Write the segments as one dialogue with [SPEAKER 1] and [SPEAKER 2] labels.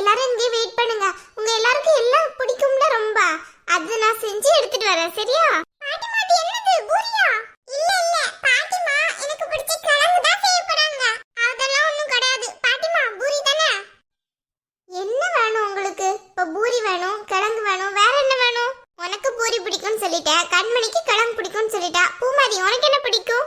[SPEAKER 1] எல்லாரும் இங்கே வெயிட் பண்ணுங்க. உங்க எல்லாருக்கும் எல்லாம் பிடிக்கும்ல ரொம்ப. அது நான் செஞ்சு எடுத்துட்டு வரேன் சரியா? பாட்டி மாட்டி என்னது? பூரியா? இல்ல எனக்கு பிடிச்ச கிழங்கு தான் செய்ய அதெல்லாம் ஒண்ணும் கிடையாது. பாட்டிமா பூரி தானே? என்ன வேணும் உங்களுக்கு? இப்ப பூரி வேணும் கிழங்கு வேணும் வேற என்ன வேணும்? உனக்கு பூரி பிடிக்கும்னு சொல்லிட்டேன். கண்மணிக்கு கிழங்கு பிடிக்கும்னு சொல்லிட்டா. பூமாரி உனக்கு என்ன பிடிக்கும்?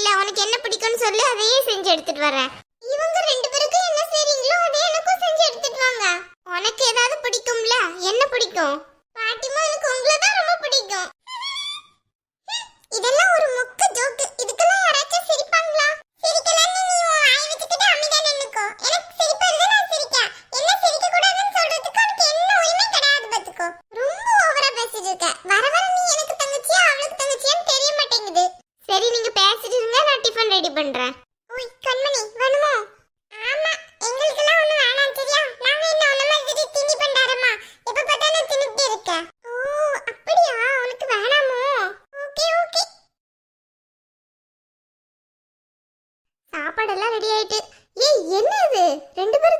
[SPEAKER 1] சரியில்லை உனக்கு என்ன பிடிக்கும்னு சொல்லி அதையே செஞ்சு எடுத்துட்டு வரேன் இவங்க ரெண்டு பேருக்கும் என்ன செய்றீங்களோ அதே எனக்கும் செஞ்சு எடுத்துட்டு வாங்க. உனக்கு ஏதாவது பிடிக்கும்ல? என்ன பிடிக்கும்? பாட்டிமா எனக்கு உங்களை தான் ரொம்ப பிடிக்கும். இதெல்லாம் ஒரு மொக்க ஜோக்கு என்னது? ரெண்டு பேரும்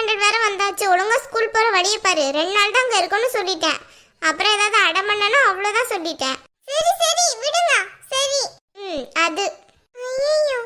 [SPEAKER 1] ஸ்டாண்டர்ட் வேற வந்தாச்சு. ஒழுங்கா ஸ்கூல் போற வழிய பாரு. ரெண்டு நாள் தான் அங்க இருக்கும்னு சொல்லிட்டேன். அப்புறம் ஏதாவது அடம் பண்ணனா அவ்வளவுதான் சொல்லிட்டேன். சரி சரி விடுங்க. சரி. ம் அது. ஐயோ